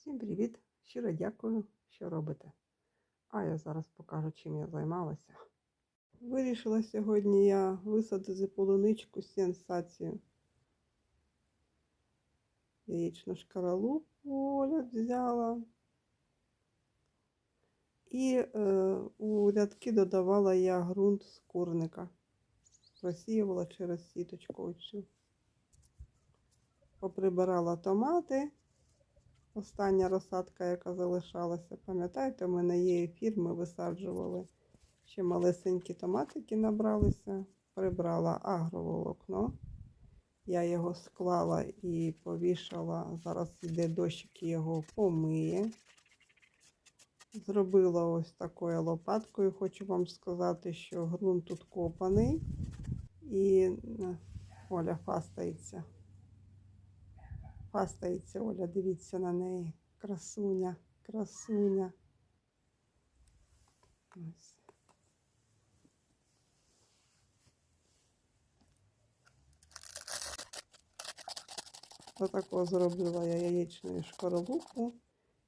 Всім привіт! Щиро дякую, що робите. А я зараз покажу, чим я займалася. Вирішила сьогодні я висадити полуничку сенсацію. Яєчну шкаралупу Оля взяла. І е, у рядки додавала я ґрунт з курника. Розсіювала через сіточку оцю. Поприбирала томати. Остання розсадка, яка залишалася. Пам'ятаєте, у мене є ефір, ми висаджували. Ще малесенькі томатики набралися. Прибрала агроволокно. Я його склала і повішала. Зараз йде дощик, його помиє. Зробила ось такою лопаткою. Хочу вам сказати, що ґрунт тут копаний. І е, Оля фастається. Фастається Оля, дивіться на неї. Красуня, красуня. Ось. Отако зробила я яєчну шкаралупу.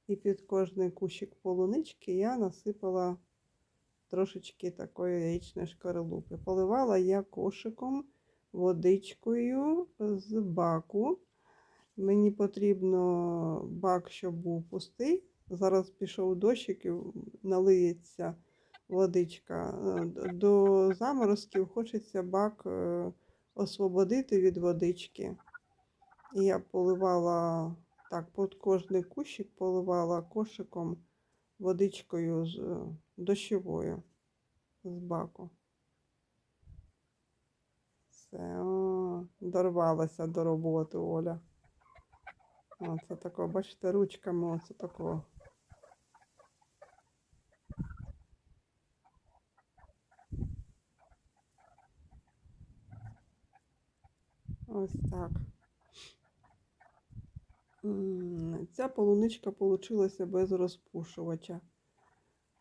І під кожний кущик полунички я насипала трошечки такої яєчної шкаралупи. Поливала я кошиком водичкою з баку. Мені потрібно бак, щоб був пустий. Зараз пішов дощик і налиється водичка. До заморозків хочеться бак е, освободити від водички. І я поливала так, під кожний кущик поливала кошиком водичкою з е, дощовою з баку. Все, о, дорвалася до роботи Оля. Оце тако, бачите, ручками оце такого. Ось так. Ця полуничка получилася без розпушувача.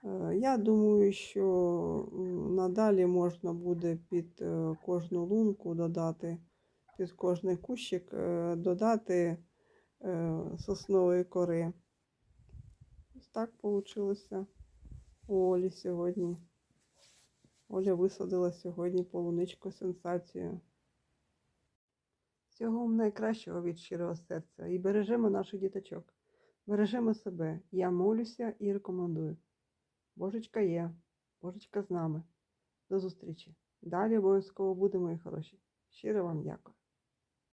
Е, Я думаю, що надалі можна буде під е, кожну лунку додати, під кожний кущик е, додати соснової кори. Ось так вийшло у Олі сьогодні. Оля висадила сьогодні полуничку сенсацію. Всього найкращого від щирого серця і бережемо наших діточок. Бережемо себе. Я молюся і рекомендую. Божечка є, Божечка з нами. До зустрічі. Далі обов'язково буде, мої хороші. Щиро вам дякую.